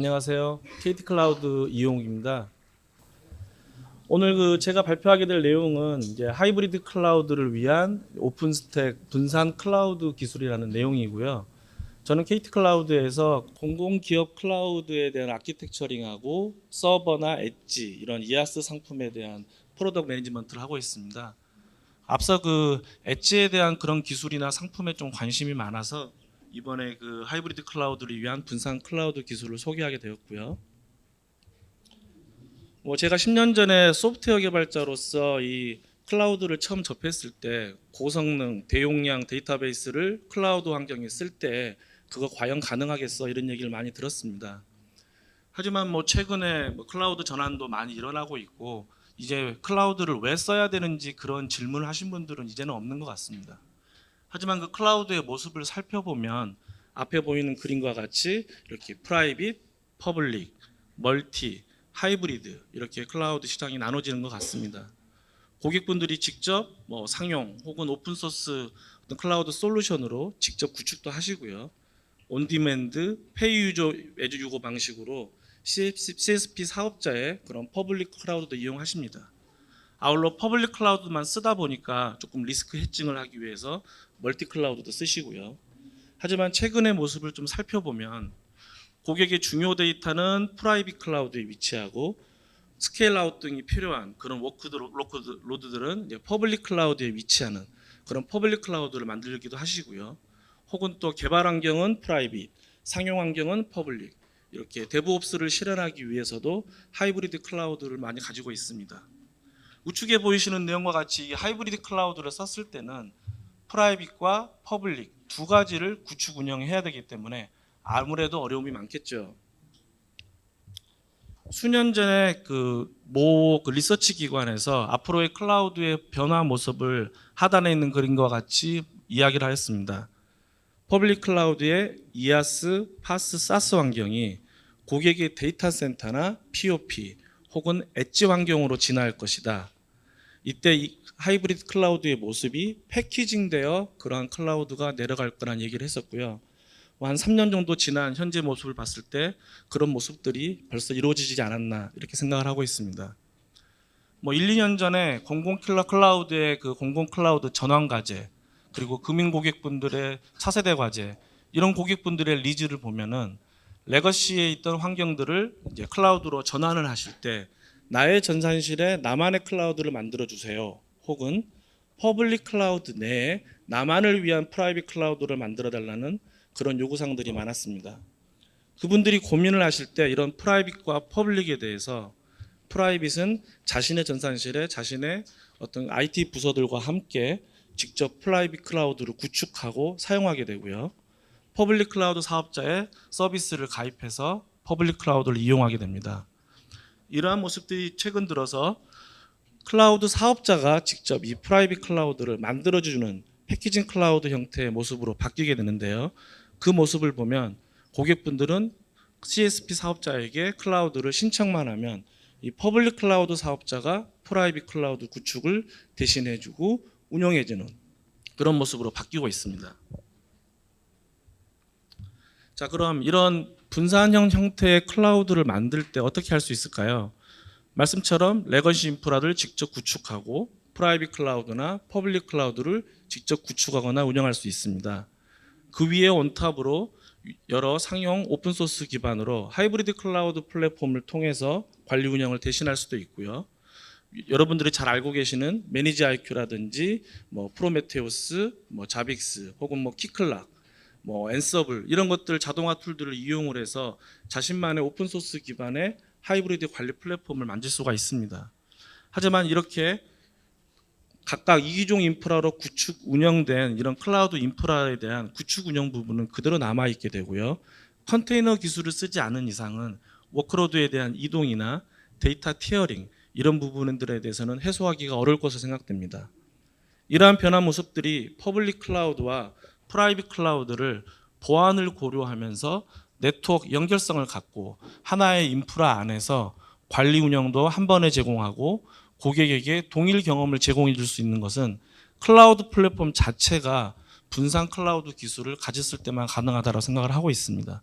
안녕하세요. KT 클라우드 이용욱입니다. 오늘 그 제가 발표하게 될 내용은 이제 하이브리드 클라우드를 위한 오픈 스택 분산 클라우드 기술이라는 내용이고요. 저는 KT 클라우드에서 공공기업 클라우드에 대한 아키텍처링하고 서버나 엣지 이런 이아스 상품에 대한 프로덕트 매니지먼트를 하고 있습니다. 앞서 그 엣지에 대한 그런 기술이나 상품에 좀 관심이 많아서 이번에 그 하이브리드 클라우드를 위한 분산 클라우드 기술을 소개하게 되었고요. 뭐 제가 10년 전에 소프트웨어 개발자로서 이 클라우드를 처음 접했을 때 고성능 대용량 데이터베이스를 클라우드 환경에 쓸 때 그거 과연 가능하겠어 이런 얘기를 많이 들었습니다. 하지만 뭐 최근에 뭐 클라우드 전환도 많이 일어나고 있고 이제 클라우드를 왜 써야 되는지 그런 질문을 하신 분들은 이제는 없는 것 같습니다. 하지만 그 클라우드의 모습을 살펴보면 앞에 보이는 그림과 같이 이렇게 프라이빗, 퍼블릭, 멀티, 하이브리드 이렇게 클라우드 시장이 나눠지는 것 같습니다. 고객분들이 직접 뭐 상용 혹은 오픈 소스 클라우드 솔루션으로 직접 구축도 하시고요. 온디맨드, 페이 유저 에주 유고 방식으로 CSP 사업자의 그런 퍼블릭 클라우드도 이용하십니다. 아울러 퍼블릭 클라우드만 쓰다 보니까 조금 리스크 해칭을 하기 위해서 멀티 클라우드도 쓰시고요. 하지만 최근의 모습을 좀 살펴보면 고객의 중요 데이터는 프라이빗 클라우드에 위치하고 스케일 아웃 등이 필요한 그런 워크로드들은 이제 퍼블릭 클라우드에 위치하는 그런 퍼블릭 클라우드를 만들기도 하시고요. 혹은 또 개발 환경은 프라이빗, 상용 환경은 퍼블릭 이렇게 데브옵스를 실현하기 위해서도 하이브리드 클라우드를 많이 가지고 있습니다. 우측에 보이시는 내용과 같이 이 하이브리드 클라우드를 썼을 때는 프라이빗과 퍼블릭 두 가지를 구축 운영해야 되기 때문에 아무래도 어려움이 많겠죠. 수년 전에 그모 그 리서치 기관에서 앞으로의 클라우드의 변화 모습을 하단에 있는 그림과 같이 이야기를 하였습니다. 퍼블릭 클라우드의 이아스, 파스, 사스 환경이 고객의 데이터 센터나 POP 혹은 엣지 환경으로 진화할 것이다. 이때 이 하이브리드 클라우드의 모습이 패키징되어 그러한 클라우드가 내려갈 거란 얘기를 했었고요. 뭐한 3년 정도 지난 현재 모습을 봤을 때 그런 모습들이 벌써 이루어지지 않았나 이렇게 생각을 하고 있습니다. 뭐 1, 2년 전에 공공 클라우드의 그 공공 클라우드 전환 과제 그리고 금융 고객분들의 차세대 과제 이런 고객분들의 리즈를 보면은 레거시에 있던 환경들을 이제 클라우드로 전환을 하실 때 나의 전산실에 나만의 클라우드를 만들어 주세요. 혹은 퍼블릭 클라우드 내에 나만을 위한 프라이빗 클라우드를 만들어 달라는 그런 요구사항들이 많았습니다. 그분들이 고민을 하실 때 이런 프라이빗과 퍼블릭에 대해서 프라이빗은 자신의 전산실에 자신의 어떤 IT 부서들과 함께 직접 프라이빗 클라우드를 구축하고 사용하게 되고요. 퍼블릭 클라우드 사업자의 서비스를 가입해서 퍼블릭 클라우드를 이용하게 됩니다. 이러한 모습들이 최근 들어서 클라우드 사업자가 직접 이 프라이빗 클라우드를 만들어주는 패키징 클라우드 형태의 모습으로 바뀌게 되는데요. 그 모습을 보면 고객분들은 CSP 사업자에게 클라우드를 신청만 하면 이 퍼블릭 클라우드 사업자가 프라이빗 클라우드 구축을 대신해주고 운영해주는 그런 모습으로 바뀌고 있습니다. 자, 그럼 이런 분산형 형태의 클라우드를 만들 때 어떻게 할 수 있을까요? 말씀처럼 레거시 인프라를 직접 구축하고 프라이빗 클라우드나 퍼블릭 클라우드를 직접 구축하거나 운영할 수 있습니다. 그 위에 온탑으로 여러 상용 오픈 소스 기반으로 하이브리드 클라우드 플랫폼을 통해서 관리 운영을 대신할 수도 있고요. 여러분들이 잘 알고 계시는 매니지 IQ라든지 뭐 프로메테우스, 뭐 자빅스 혹은 뭐 키클락, 뭐 앤서블 이런 것들 자동화 툴들을 이용을 해서 자신만의 오픈 소스 기반의 하이브리드 관리 플랫폼을 만들 수가 있습니다. 하지만 이렇게 각각 이기종 인프라로 구축 운영된 이런 클라우드 인프라에 대한 구축 운영 부분은 그대로 남아 있게 되고요. 컨테이너 기술을 쓰지 않은 이상은 워크로드에 대한 이동이나 데이터 티어링 이런 부분들에 대해서는 해소하기가 어려울 것으로 생각됩니다. 이러한 변화 모습들이 퍼블릭 클라우드와 프라이빗 클라우드를 보안을 고려하면서 네트워크 연결성을 갖고 하나의 인프라 안에서 관리 운영도 한 번에 제공하고 고객에게 동일 경험을 제공해 줄 수 있는 것은 클라우드 플랫폼 자체가 분산 클라우드 기술을 가졌을 때만 가능하다고 생각을 하고 있습니다.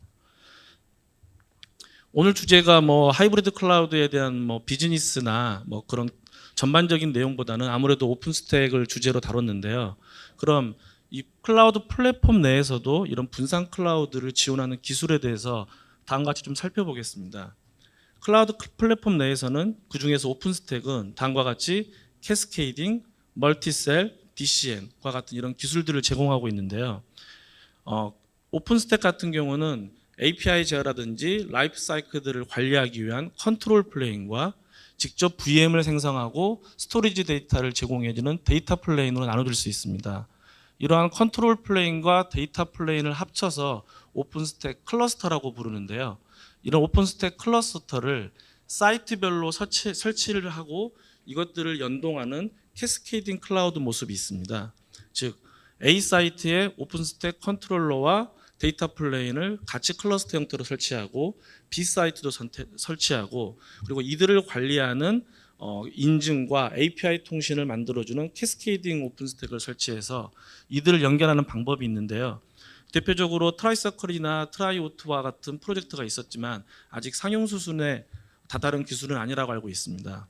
오늘 주제가 뭐 하이브리드 클라우드에 대한 뭐 비즈니스나 뭐 그런 전반적인 내용보다는 아무래도 오픈 스택을 주제로 다뤘는데요. 그럼 이 클라우드 플랫폼 내에서도 이런 분산 클라우드를 지원하는 기술에 대해서 다음과 같이 좀 살펴보겠습니다. 클라우드 플랫폼 내에서는 그 중에서 오픈 스택은 다음과 같이 캐스케이딩, 멀티셀, DCN과 같은 이런 기술들을 제공하고 있는데요. 어, 오픈 스택 같은 경우는 API 제어라든지 라이프 사이클들을 관리하기 위한 컨트롤 플레인과 직접 VM을 생성하고 스토리지 데이터를 제공해주는 데이터 플레인으로 나눠질 수 있습니다. 이러한 컨트롤 플레인과 데이터 플레인을 합쳐서 오픈스택 클러스터라고 부르는데요. 이런 오픈스택 클러스터를 사이트별로 설치, 설치를 하고 이것들을 연동하는 캐스케이딩 클라우드 모습이 있습니다. 즉 A 사이트에 오픈스택 컨트롤러와 데이터 플레인을 같이 클러스터 형태로 설치하고 B 사이트도 선택, 설치하고 그리고 이들을 관리하는 어, 인증과 API 통신을 만들어주는 캐스케이딩 오픈 스택을 설치해서 이들을 연결하는 방법이 있는데요. 대표적으로 트라이서클이나 트라이오트와 같은 프로젝트가 있었지만 아직 상용 수준의 다다른 기술은 아니라고 알고 있습니다.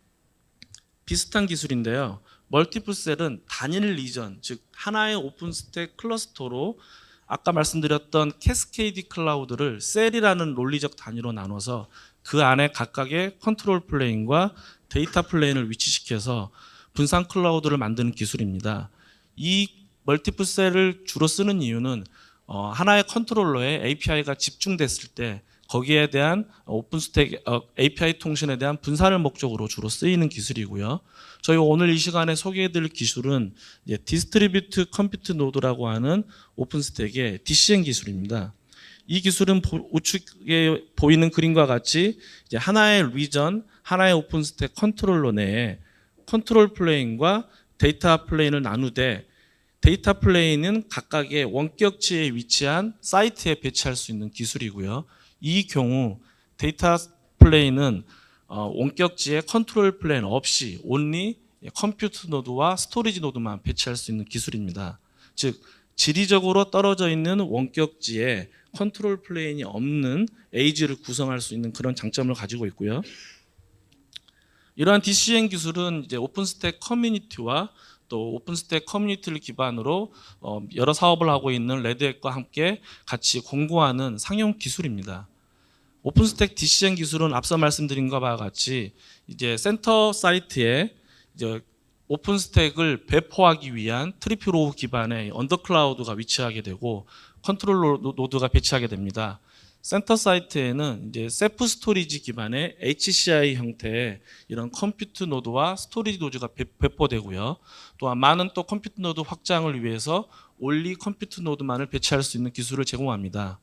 비슷한 기술인데요. 멀티플셀은 단일 리전, 즉 하나의 오픈 스택 클러스터로 아까 말씀드렸던 캐스케이디 클라우드를 셀이라는 논리적 단위로 나눠서 그 안에 각각의 컨트롤 플레인과 데이터 플레인을 위치시켜서 분산 클라우드를 만드는 기술입니다. 이 멀티플 셀을 주로 쓰는 이유는 어, 하나의 컨트롤러에 API가 집중됐을 때 거기에 대한 오픈 스택 어, API 통신에 대한 분산을 목적으로 주로 쓰이는 기술이고요. 저희 오늘 이 시간에 소개해드릴 기술은 디스트리뷰트 컴퓨트 노드라고 하는 오픈 스택의 DCN 기술입니다. 이 기술은 보- 우측에 보이는 그림과 같이 하나의 리전, 하나의 오픈 스택 컨트롤러 내에 컨트롤 플레인과 데이터 플레인을 나누되 데이터 플레인은 각각의 원격지에 위치한 사이트에 배치할 수 있는 기술이고요. 이 경우 데이터 플레인은 어, 원격지에 컨트롤 플레인 없이 온리 컴퓨터 노드와 스토리지 노드만 배치할 수 있는 기술입니다. 즉 지리적으로 떨어져 있는 원격지에 컨트롤 플레인이 없는 에이지를 구성할 수 있는 그런 장점을 가지고 있고요. 이러한 DCN 기술은 이제 오픈스택 커뮤니티와 또 오픈스택 커뮤니티를 기반으로 어, 여러 사업을 하고 있는 레드햇과 함께 같이 공고하는 상용 기술입니다. 오픈스택 DCN 기술은 앞서 말씀드린 것과 같이 이제 센터 사이트에 이제 오픈스택을 배포하기 위한 트리플로 기반의 언더클라우드가 위치하게 되고 컨트롤 노- 노드가 배치하게 됩니다. 센터 사이트에는 이제 세프 스토리지 기반의 HCI 형태의 이런 컴퓨트 노드와 스토리지 노드가 배- 배포되고요. 또한 많은 또 컴퓨터 노드 확장을 위해서 올리 컴퓨터 노드만을 배치할 수 있는 기술을 제공합니다.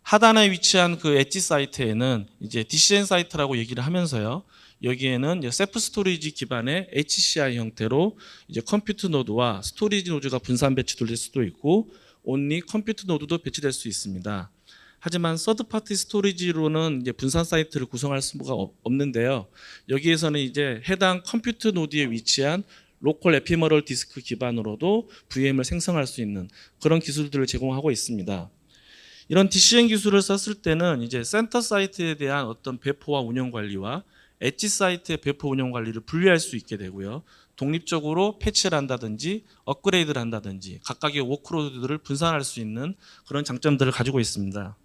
하단에 위치한 그 엣지 사이트에는 이제 DCN 사이트라고 얘기를 하면서요. 여기에는 세프 스토리지 기반의 HCI 형태로 이제 컴퓨터 노드와 스토리지 노드가 분산 배치될 수도 있고 온리 컴퓨터 노드도 배치될 수 있습니다. 하지만 서드 파티 스토리지로는 이제 분산 사이트를 구성할 수가 없- 없는데요. 여기에서는 이제 해당 컴퓨터 노드에 위치한 로컬 에피머럴 디스크 기반으로도 VM을 생성할 수 있는 그런 기술들을 제공하고 있습니다. 이런 DCN 기술을 썼을 때는 이제 센터 사이트에 대한 어떤 배포와 운영 관리와 엣지 사이트의 배포 운영 관리를 분리할 수 있게 되고요. 독립적으로 패치를 한다든지 업그레이드를 한다든지 각각의 워크로드들을 분산할 수 있는 그런 장점들을 가지고 있습니다.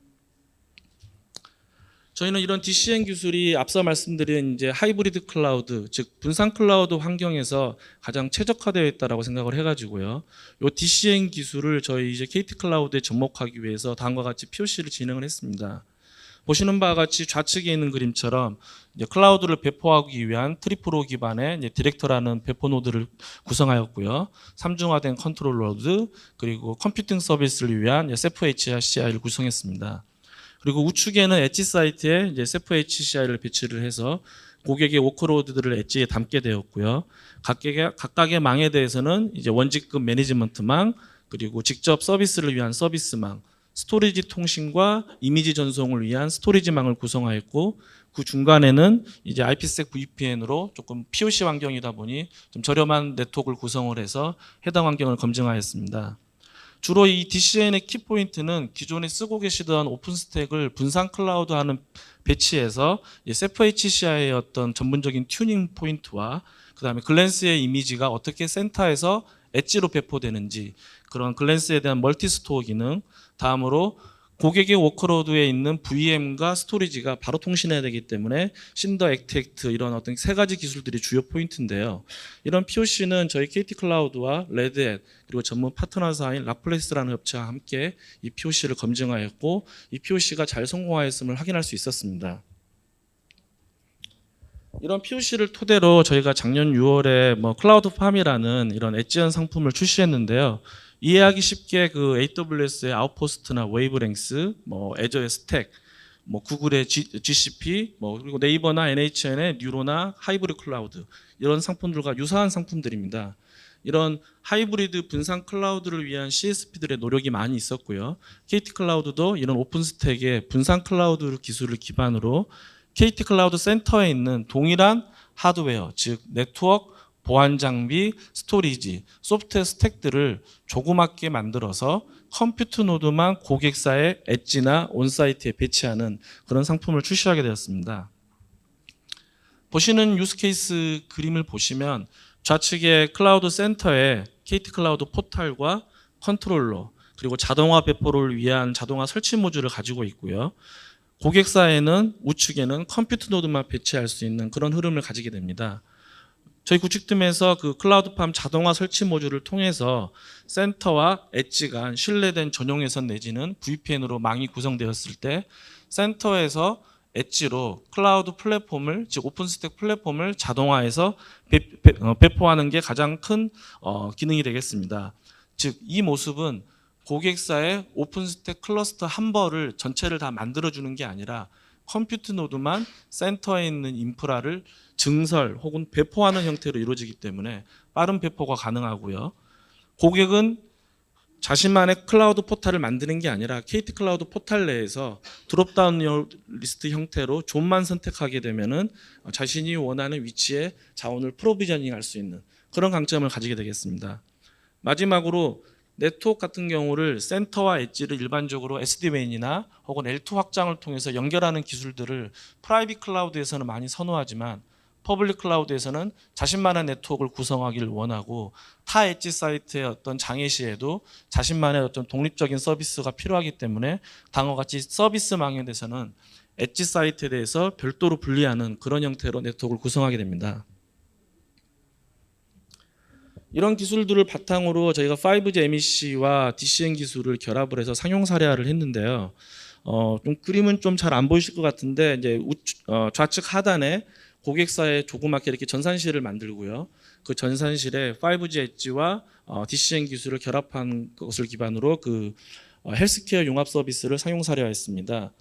저희는 이런 DCN 기술이 앞서 말씀드린 이제 하이브리드 클라우드, 즉 분산 클라우드 환경에서 가장 최적화되어 있다라고 생각을 해가지고요. 요 DCN 기술을 저희 이제 KT 클라우드에 접목하기 위해서 다음과 같이 POC를 진행을 했습니다. 보시는 바와 같이 좌측에 있는 그림처럼 클라우드를 배포하기 위한 트리프로 기반의 디렉터라는 배포 노드를 구성하였고요. 삼중화된 컨트롤 노드 그리고 컴퓨팅 서비스를 위한 세프 HCI를 구성했습니다. 그리고 우측에는 엣지 사이트에 이제 세프 HCI를 배치를 해서 고객의 워크로드들을 엣지에 담게 되었고요. 각각의, 각각의 망에 대해서는 이제 원직급 매니지먼트망 그리고 직접 서비스를 위한 서비스망, 스토리지 통신과 이미지 전송을 위한 스토리지망을 구성하였고 그 중간에는 이제 IPsec VPN으로 조금 POC 환경이다 보니 좀 저렴한 네트워크를 구성을 해서 해당 환경을 검증하였습니다. 주로 이 DCN의 키포인트는 기존에 쓰고 계시던 오픈스택을 분산 클라우드 하는 배치해서 세프 HCI의 어떤 전문적인 튜닝 포인트와 그 다음에 글랜스의 이미지가 어떻게 센터에서 엣지로 배포되는지 그런 글랜스에 대한 멀티 스토어 기능 다음으로 고객의 워크로드에 있는 VM과 스토리지가 바로 통신해야 되기 때문에 신더 액트액트 이런 어떤 세 가지 기술들이 주요 포인트인데요. 이런 POC는 저희 KT 클라우드와 레드햇 그리고 전문 파트너사인 라플레스라는 업체와 함께 이 POC를 검증하였고 이 POC가 잘 성공하였음을 확인할 수 있었습니다. 이런 POC를 토대로 저희가 작년 6월에 뭐 클라우드 팜이라는 이런 엣지한 상품을 출시했는데요. 이해하기 쉽게 그 AWS의 아웃포스트나 웨이브랭스, 뭐 애저의 스택, 뭐 구글의 G, GCP, 뭐 그리고 네이버나 NHN의 뉴로나 하이브리드 클라우드 이런 상품들과 유사한 상품들입니다. 이런 하이브리드 분산 클라우드를 위한 CSP들의 노력이 많이 있었고요. KT 클라우드도 이런 오픈 스택의 분산 클라우드 기술을 기반으로 KT 클라우드 센터에 있는 동일한 하드웨어, 즉 네트워크, 보안 장비, 스토리지, 소프트웨어 스택들을 조그맣게 만들어서 컴퓨터 노드만 고객사의 엣지나 온사이트에 배치하는 그런 상품을 출시하게 되었습니다. 보시는 유스케이스 그림을 보시면 좌측에 클라우드 센터에 KT 클라우드 포탈과 컨트롤러 그리고 자동화 배포를 위한 자동화 설치 모듈을 가지고 있고요. 고객사에는 우측에는 컴퓨터 노드만 배치할 수 있는 그런 흐름을 가지게 됩니다. 저희 구축팀에서 그 클라우드팜 자동화 설치 모듈을 통해서 센터와 엣지가 신뢰된 전용 회선 내지는 VPN으로 망이 구성되었을 때 센터에서 엣지로 클라우드 플랫폼을 즉 오픈스택 플랫폼을 자동화해서 배, 포하는 게 가장 큰 어, 기능이 되겠습니다. 즉 이 모습은 고객사의 오픈스택 클러스터 한 벌을 전체를 다 만들어주는 게 아니라 컴퓨터 노드만 센터에 있는 인프라를 증설 혹은 배포하는 형태로 이루어지기 때문에 빠른 배포가 가능하고요. 고객은 자신만의 클라우드 포탈을 만드는 게 아니라 KT 클라우드 포탈 내에서 드롭다운 리스트 형태로 존만 선택하게 되면은 자신이 원하는 위치에 자원을 프로비저닝 할 수 있는 그런 강점을 가지게 되겠습니다. 마지막으로 네트워크 같은 경우를 센터와 엣지를 일반적으로 SD-WAN이나 혹은 L2 확장을 통해서 연결하는 기술들을 프라이빗 클라우드에서는 많이 선호하지만 퍼블릭 클라우드에서는 자신만의 네트워크를 구성하기를 원하고 타 엣지 사이트의 어떤 장애 시에도 자신만의 어떤 독립적인 서비스가 필요하기 때문에 다음과 같이 서비스망에 대해서는 엣지 사이트에 대해서 별도로 분리하는 그런 형태로 네트워크를 구성하게 됩니다. 이런 기술들을 바탕으로 저희가 5G MEC와 DCN 기술을 결합을 해서 상용 사례화를 했는데요. 어, 좀 그림은 좀 잘 안 보이실 것 같은데 이제 우측, 어, 좌측 하단에 고객사에 조그맣게 이렇게 전산실을 만들고요. 그 전산실에 5G 엣지와 어, DCN 기술을 결합한 것을 기반으로 그 어, 헬스케어 융합 서비스를 상용 사례화했습니다.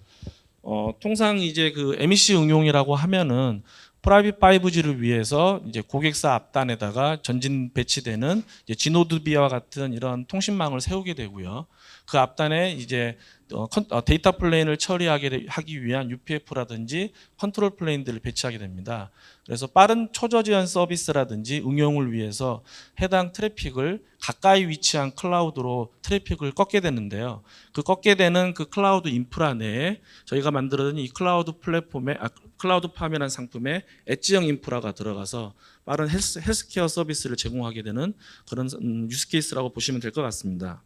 어, 통상 이제 그 MEC 응용이라고 하면은 프라이빗 5G를 위해서 이제 고객사 앞단에다가 전진 배치되는 지노드비와 같은 이런 통신망을 세우게 되고요. 그 앞단에 이제 데이터 플레인을 처리하게 되- 하기 위한 UPF라든지 컨트롤 플레인들을 배치하게 됩니다. 그래서 빠른 초저 지연 서비스라든지 응용을 위해서 해당 트래픽을 가까이 위치한 클라우드로 트래픽을 꺾게 되는데요. 그 꺾게 되는 그 클라우드 인프라 내에 저희가 만들어낸 이 클라우드 플랫폼에 아, 클라우드 팜이라는 상품에 엣지형 인프라가 들어가서 빠른 헬스, 헬스케어 서비스를 제공하게 되는 그런 음, 유스케이스라고 보시면 될 것 같습니다.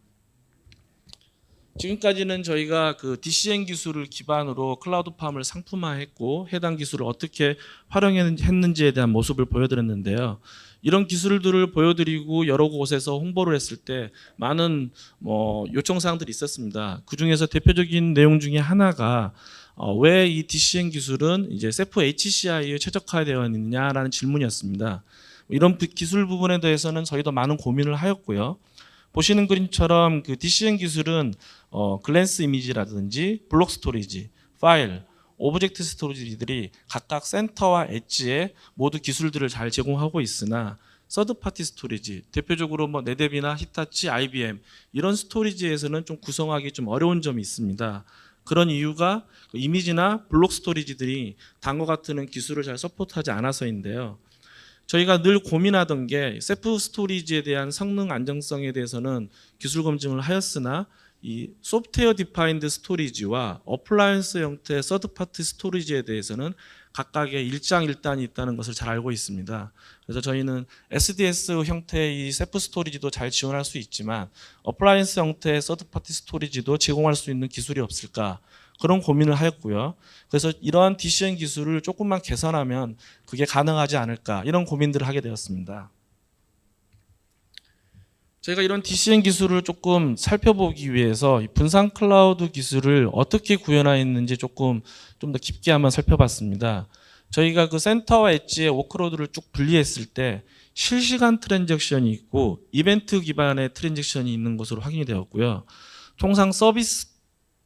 지금까지는 저희가 그 DCN 기술을 기반으로 클라우드 팜을 상품화했고 해당 기술을 어떻게 활용했는지에 대한 모습을 보여드렸는데요. 이런 기술들을 보여드리고 여러 곳에서 홍보를 했을 때 많은 뭐 요청 사항들이 있었습니다. 그 중에서 대표적인 내용 중에 하나가 어, 왜 이 DCN 기술은 이제 세프 HCI에 최적화되어 있느냐라는 질문이었습니다. 이런 부- 기술 부분에 대해서는 저희도 많은 고민을 하였고요. 보시는 그림처럼 그 DCN 기술은 어, 글랜스 이미지라든지 블록 스토리지, 파일, 오브젝트 스토리지들이 각각 센터와 엣지에 모두 기술들을 잘 제공하고 있으나 서드 파티 스토리지, 대표적으로 뭐 네뎁이나 히타치, IBM 이런 스토리지에서는 좀 구성하기 좀 어려운 점이 있습니다. 그런 이유가 그 이미지나 블록 스토리지들이 단과 같은 기술을 잘 서포트하지 않아서인데요. 저희가 늘 고민하던 게 셀프 스토리지에 대한 성능 안정성에 대해서는 기술 검증을 하였으나 이 소프트웨어 디파인드 스토리지와 어플라이언스 형태의 서드 파티 스토리지에 대해서는 각각의 일장일단이 있다는 것을 잘 알고 있습니다. 그래서 저희는 SDS 형태의 이 셀프 스토리지도 잘 지원할 수 있지만 어플라이언스 형태의 서드 파티 스토리지도 제공할 수 있는 기술이 없을까 그런 고민을 하였고요. 그래서 이러한 DCN 기술을 조금만 개선하면 그게 가능하지 않을까 이런 고민들을 하게 되었습니다. 저희가 이런 DCN 기술을 조금 살펴보기 위해서 이 분산 클라우드 기술을 어떻게 구현하였는지 조금 좀 더 깊게 한번 살펴봤습니다. 저희가 그 센터와 엣지의 워크로드를 쭉 분리했을 때 실시간 트랜잭션이 있고 이벤트 기반의 트랜잭션이 있는 것으로 확인이 되었고요. 통상 서비스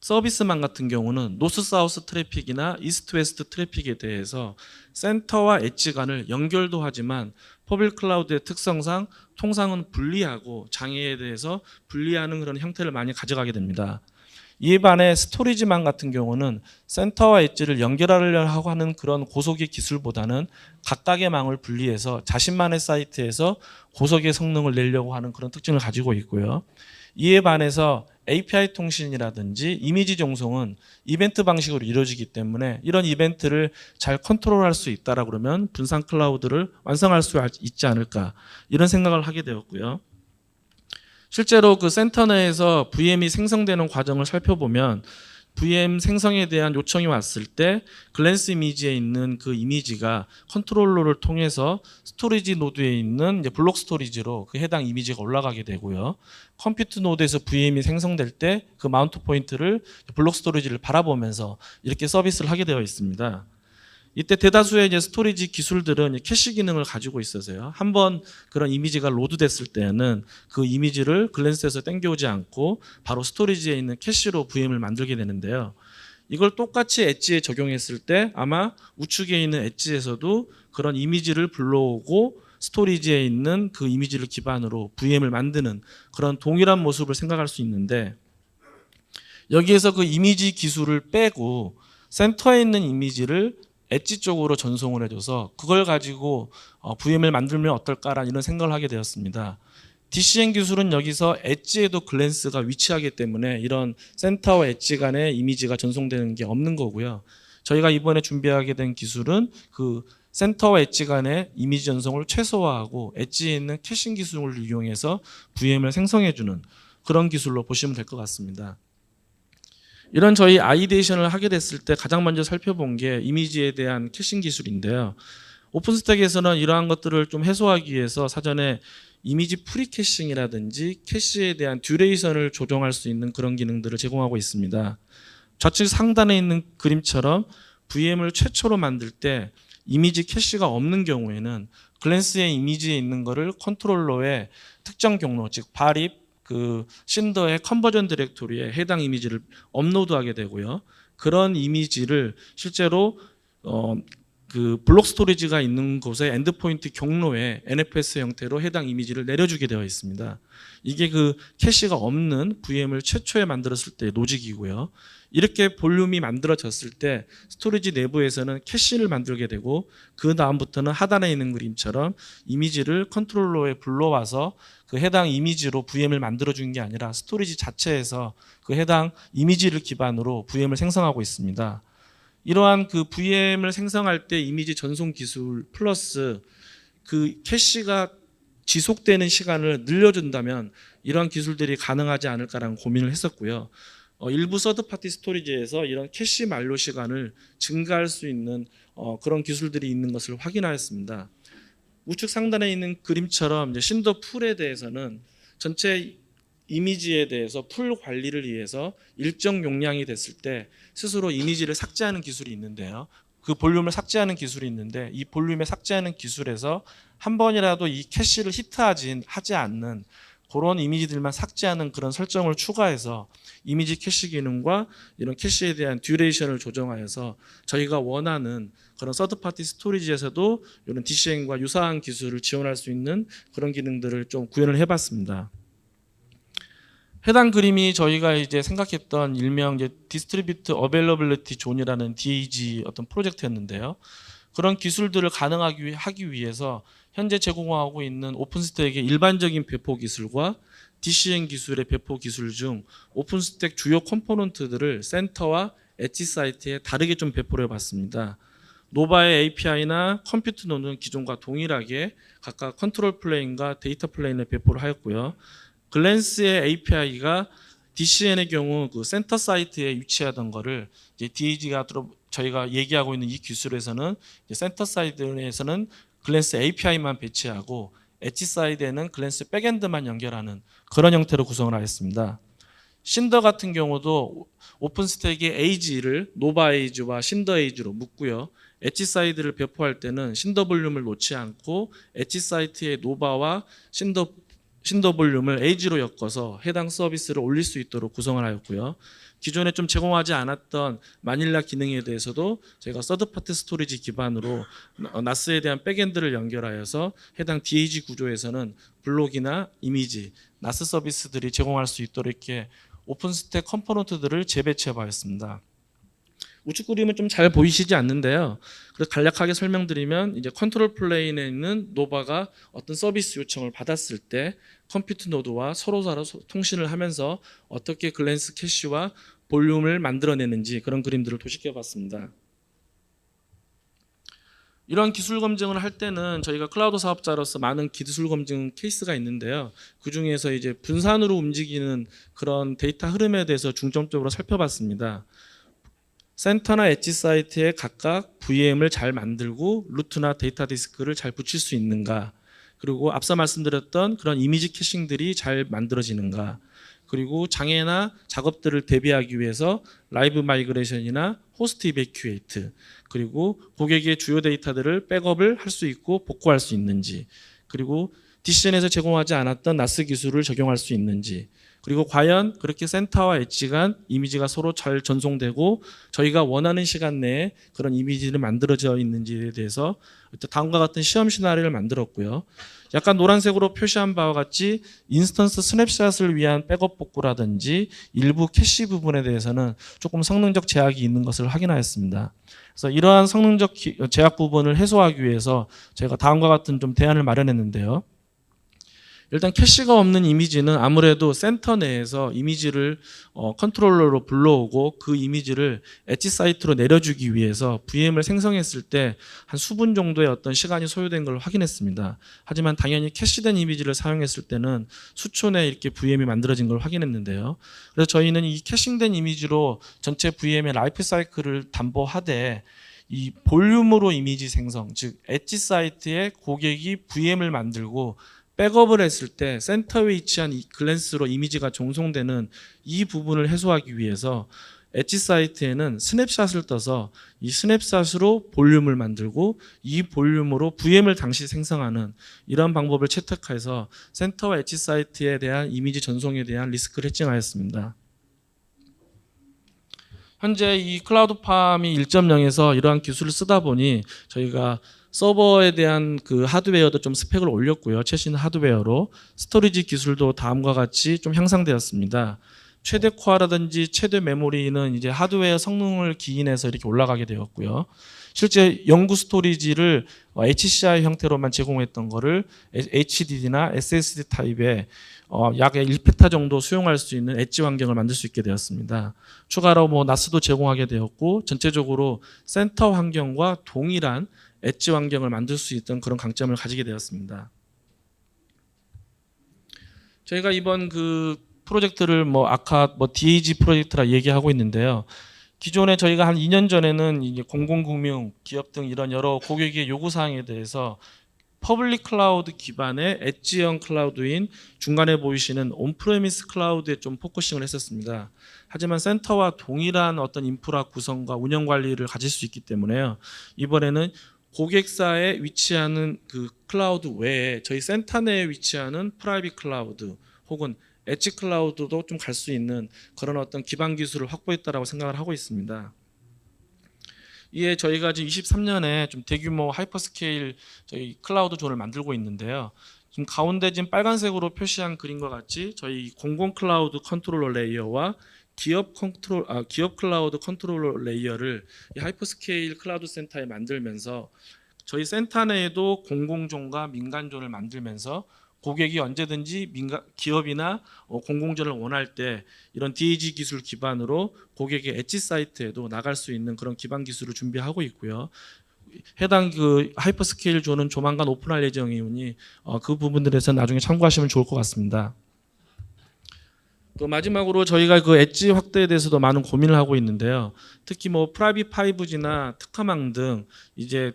서비스만 같은 경우는 노스 사우스 트래픽이나 이스트 웨스트 트래픽에 대해서 센터와 엣지 간을 연결도 하지만 퍼블릭 클라우드의 특성상 통상은 분리하고 장애에 대해서 분리하는 그런 형태를 많이 가져가게 됩니다. 이에 반해 스토리지만 같은 경우는 센터와 엣지를 연결하려고 하는 그런 고속의 기술보다는 각각의 망을 분리해서 자신만의 사이트에서 고속의 성능을 내려고 하는 그런 특징을 가지고 있고요. 이에 반해서 API 통신이라든지 이미지 정송은 이벤트 방식으로 이루어지기 때문에 이런 이벤트를 잘 컨트롤할 수 있다라 그러면 분산 클라우드를 완성할 수 있지 않을까 이런 생각을 하게 되었고요. 실제로 그 센터 내에서 VM이 생성되는 과정을 살펴보면 VM 생성에 대한 요청이 왔을 때 글랜스 이미지에 있는 그 이미지가 컨트롤러를 통해서 스토리지 노드에 있는 블록 스토리지로 그 해당 이미지가 올라가게 되고요. 컴퓨터 노드에서 VM이 생성될 때 그 마운트 포인트를 블록 스토리지를 바라보면서 이렇게 서비스를 하게 되어 있습니다. 이때 대다수의 이제 스토리지 기술들은 이 캐시 기능을 가지고 있어서요. 한번 그런 이미지가 로드됐을 때는 그 이미지를 글랜스에서 땡겨오지 않고 바로 스토리지에 있는 캐시로 VM을 만들게 되는데요. 이걸 똑같이 엣지에 적용했을 때 아마 우측에 있는 엣지에서도 그런 이미지를 불러오고 스토리지에 있는 그 이미지를 기반으로 VM을 만드는 그런 동일한 모습을 생각할 수 있는데 여기에서 그 이미지 기술을 빼고 센터에 있는 이미지를 엣지 쪽으로 전송을 해줘서 그걸 가지고 어, VM을 만들면 어떨까라는 이런 생각을 하게 되었습니다. DCN 기술은 여기서 엣지에도 글랜스가 위치하기 때문에 이런 센터와 엣지 간의 이미지가 전송되는 게 없는 거고요. 저희가 이번에 준비하게 된 기술은 그 센터와 엣지 간의 이미지 전송을 최소화하고 엣지에 있는 캐싱 기술을 이용해서 VM을 생성해주는 그런 기술로 보시면 될 것 같습니다. 이런 저희 아이데이션을 하게 됐을 때 가장 먼저 살펴본 게 이미지에 대한 캐싱 기술인데요. 오픈스택에서는 이러한 것들을 좀 해소하기 위해서 사전에 이미지 프리 캐싱이라든지 캐시에 대한 듀레이션을 조정할 수 있는 그런 기능들을 제공하고 있습니다. 좌측 상단에 있는 그림처럼 VM을 최초로 만들 때 이미지 캐시가 없는 경우에는 글랜스의 이미지에 있는 거를 컨트롤러의 특정 경로 즉 발입 그 신더의 컨버전 디렉토리에 해당 이미지를 업로드하게 되고요. 그런 이미지를 실제로 어, 그 블록 스토리지가 있는 곳에 엔드포인트 경로에 NFS 형태로 해당 이미지를 내려주게 되어 있습니다. 이게 그 캐시가 없는 VM을 최초에 만들었을 때 로직이고요. 이렇게 볼륨이 만들어졌을 때 스토리지 내부에서는 캐시를 만들게 되고 그 다음부터는 하단에 있는 그림처럼 이미지를 컨트롤러에 불러와서 그 해당 이미지로 VM을 만들어 주는 게 아니라 스토리지 자체에서 그 해당 이미지를 기반으로 VM을 생성하고 있습니다. 이러한 그 VM을 생성할 때 이미지 전송 기술 플러스 그 캐시가 지속되는 시간을 늘려준다면 이러한 기술들이 가능하지 않을까라는 고민을 했었고요. 어, 일부 서드 파티 스토리지에서 이런 캐시 만료 시간을 증가할 수 있는 어, 그런 기술들이 있는 것을 확인하였습니다. 우측 상단에 있는 그림처럼 신더 풀에 대해서는 전체 이미지에 대해서 풀 관리를 위해서 일정 용량이 됐을 때 스스로 이미지를 삭제하는 기술이 있는데요. 그 볼륨을 삭제하는 기술이 있는데 이 볼륨을 삭제하는 기술에서 한 번이라도 이 캐시를 히트하지 하지 않는 그런 이미지들만 삭제하는 그런 설정을 추가해서 이미지 캐시 기능과 이런 캐시에 대한 듀레이션을 조정하여서 저희가 원하는 그런 서드 파티 스토리지에서도 이런 DCN과 유사한 기술을 지원할 수 있는 그런 기능들을 좀 구현을 해봤습니다. 해당 그림이 저희가 이제 생각했던 일명 이제 디스트리뷰트 어벨러빌리티 존이라는 DAG 어떤 프로젝트였는데요. 그런 기술들을 가능하기 위- 하기 위해서 현재 제공하고 있는 오픈스택의 일반적인 배포 기술과 DCN 기술의 배포 기술 중 오픈스택 주요 컴포넌트들을 센터와 엣지 사이트에 다르게 좀 배포를 해봤습니다. 노바의 API나 컴퓨트 노드는 기존과 동일하게 각각 컨트롤 플레인과 데이터 플레인을 배포를 하였고요. 글랜스의 API가 DCN의 경우 그 센터 사이트에 위치하던 거를 이제 DAG가 저희가 얘기하고 있는 이 기술에서는 센터 사이드에서는 글랜스 API만 배치하고 엣지 사이드에는 글랜스 백엔드만 연결하는 그런 형태로 구성을 하였습니다. 신더 같은 경우도 오픈스택의 에이지를 노바 에이지와 신더 에이지로 묶고요. 엣지 사이드를 배포할 때는 신더 볼륨을 놓지 않고 엣지 사이트의 노바와 신더 신더 볼륨을 에이지로 엮어서 해당 서비스를 올릴 수 있도록 구성을 하였고요. 기존에 좀 제공하지 않았던 마닐라 기능에 대해서도 저희가 서드 파트 스토리지 기반으로 어, 나스에 대한 백엔드를 연결하여서 해당 DAG 구조에서는 블록이나 이미지, 나스 서비스들이 제공할 수 있도록 이렇게 오픈스택 컴포넌트들을 재배치해 봤습니다. 우측 그림은 좀 잘 보이시지 않는데요. 그래서 간략하게 설명드리면 이제 컨트롤 플레인에 있는 노바가 어떤 서비스 요청을 받았을 때 컴퓨터 노드와 서로 서로 소- 통신을 하면서 어떻게 글랜스 캐시와 볼륨을 만들어내는지 그런 그림들을 도식해 봤습니다. 이런 기술 검증을 할 때는 저희가 클라우드 사업자로서 많은 기술 검증 케이스가 있는데요. 그 중에서 이제 분산으로 움직이는 그런 데이터 흐름에 대해서 중점적으로 살펴봤습니다. 센터나 엣지 사이트에 각각 VM을 잘 만들고 루트나 데이터 디스크를 잘 붙일 수 있는가? 그리고 앞서 말씀드렸던 그런 이미지 캐싱들이 잘 만들어지는가? 그리고 장애나 작업들을 대비하기 위해서 라이브 마이그레이션이나 호스트 이베큐에이트 그리고 고객의 주요 데이터들을 백업을 할 수 있고 복구할 수 있는지 그리고 디시전에서 제공하지 않았던 나스 기술을 적용할 수 있는지 그리고 과연 그렇게 센터와 엣지 간 이미지가 서로 잘 전송되고 저희가 원하는 시간 내에 그런 이미지를 만들어져 있는지에 대해서 다음과 같은 시험 시나리오를 만들었고요. 약간 노란색으로 표시한 바와 같이 인스턴스 스냅샷을 위한 백업 복구라든지 일부 캐시 부분에 대해서는 조금 성능적 제약이 있는 것을 확인하였습니다. 그래서 이러한 성능적 기- 제약 부분을 해소하기 위해서 제가 다음과 같은 좀 대안을 마련했는데요. 일단 캐시가 없는 이미지는 아무래도 센터 내에서 이미지를 어, 컨트롤러로 불러오고 그 이미지를 엣지 사이트로 내려주기 위해서 VM을 생성했을 때 한 수분 정도의 어떤 시간이 소요된 걸 확인했습니다. 하지만 당연히 캐시된 이미지를 사용했을 때는 수초 내에 이렇게 VM이 만들어진 걸 확인했는데요. 그래서 저희는 이 캐싱된 이미지로 전체 VM의 라이프 사이클을 담보하되 이 볼륨으로 이미지 생성, 즉 엣지 사이트에 고객이 VM을 만들고 백업을 했을 때 센터에 위치한 이 글랜스로 이미지가 종송되는 이 부분을 해소하기 위해서 엣지 사이트에는 스냅샷을 떠서 이 스냅샷으로 볼륨을 만들고 이 볼륨으로 VM을 당시 생성하는 이런 방법을 채택해서 센터와 엣지 사이트에 대한 이미지 전송에 대한 리스크를 해칭하였습니다. 현재 이 클라우드팜이 1.0에서 이러한 기술을 쓰다 보니 저희가 서버에 대한 그 하드웨어도 좀 스펙을 올렸고요. 최신 하드웨어로 스토리지 기술도 다음과 같이 좀 향상되었습니다. 최대 코어라든지 최대 메모리는 이제 하드웨어 성능을 기인해서 이렇게 올라가게 되었고요. 실제 연구 스토리지를 어, HCI 형태로만 제공했던 거를 HDD나 SSD 타입의 어, 약 1페타 정도 수용할 수 있는 엣지 환경을 만들 수 있게 되었습니다. 추가로 뭐 나스도 제공하게 되었고 전체적으로 센터 환경과 동일한 엣지 환경을 만들 수 있던 그런 강점을 가지게 되었습니다. 저희가 이번 그 프로젝트를 뭐 아까 뭐 DAG 프로젝트라 얘기하고 있는데요. 기존에 저희가 한 2년 전에는 이제 공공금융, 기업 등 이런 여러 고객의 요구 사항에 대해서 퍼블릭 클라우드 기반의 엣지형 클라우드인 중간에 보이시는 온프레미스 클라우드에 좀 포커싱을 했었습니다. 하지만 센터와 동일한 어떤 인프라 구성과 운영 관리를 가질 수 있기 때문에요. 이번에는 고객사에 위치하는 그 클라우드 외에 저희 센터 내에 위치하는 프라이빗 클라우드 혹은 엣지 클라우드도 좀 갈 수 있는 그런 어떤 기반 기술을 확보했다라고 생각을 하고 있습니다. 이에 저희가 지금 23년에 좀 대규모 하이퍼스케일 저희 클라우드 존을 만들고 있는데요. 지금 가운데 지금 빨간색으로 표시한 그림과 같이 저희 공공 클라우드 컨트롤러 레이어와 기업 컨트롤 아 기업 클라우드 컨트롤러 레이어를 이 하이퍼스케일 클라우드 센터에 만들면서 저희 센터 내에도 공공존과 민간존을 만들면서 고객이 언제든지 민간 기업이나 어, 공공존을 원할 때 이런 DAG 기술 기반으로 고객의 엣지 사이트에도 나갈 수 있는 그런 기반 기술을 준비하고 있고요. 해당 그 하이퍼스케일 존은 조만간 오픈할 예정이오니 어, 그 부분들에서 나중에 참고하시면 좋을 것 같습니다. 또 마지막으로 저희가 그 엣지 확대에 대해서도 많은 고민을 하고 있는데요. 특히 뭐 프라이빗 5G나 특화망 등 이제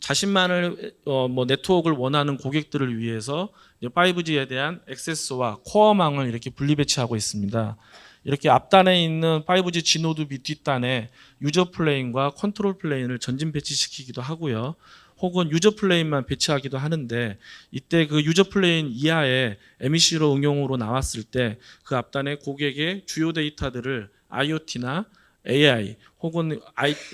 자신만을 어, 뭐 네트워크를 원하는 고객들을 위해서 이제 5G에 대한 액세스와 코어망을 이렇게 분리 배치하고 있습니다. 이렇게 앞단에 있는 5G 지노드 밑 뒷단에 유저 플레인과 컨트롤 플레인을 전진 배치시키기도 하고요. 혹은 유저 플레인만 배치하기도 하는데 이때 그 유저 플레인 이하의 MEC로 응용으로 나왔을 때 그 앞단에 고객의 주요 데이터들을 IoT나 AI 혹은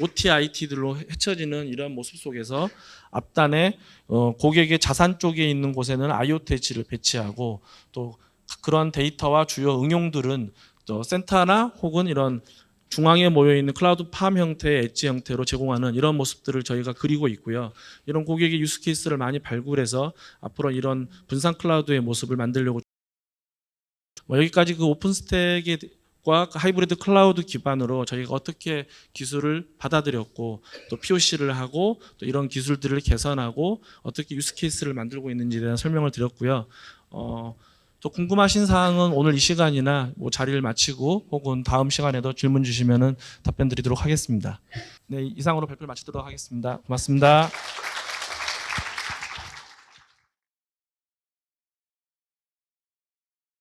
OT, IT들로 헤쳐지는 이런 모습 속에서 앞단에 어, 고객의 자산 쪽에 있는 곳에는 IoT 엣지를 배치하고 또 그런 데이터와 주요 응용들은 또 센터나 혹은 이런 중앙에 모여 있는 클라우드 팜 형태의 엣지 형태로 제공하는 이런 모습들을 저희가 그리고 있고요. 이런 고객의 유스 케이스를 많이 발굴해서 앞으로 이런 분산 클라우드의 모습을 만들려고 뭐 여기까지 그 오픈 스택의 과 하이브리드 클라우드 기반으로 저희가 어떻게 기술을 받아들였고 또 POC를 하고 또 이런 기술들을 개선하고 어떻게 유스 케이스를 만들고 있는지에 대한 설명을 드렸고요. 어, 또 궁금하신 사항은 오늘 이 시간이나 뭐 자리를 마치고 혹은 다음 시간에도 질문 주시면은 답변 드리도록 하겠습니다. 네, 이상으로 발표를 마치도록 하겠습니다. 고맙습니다.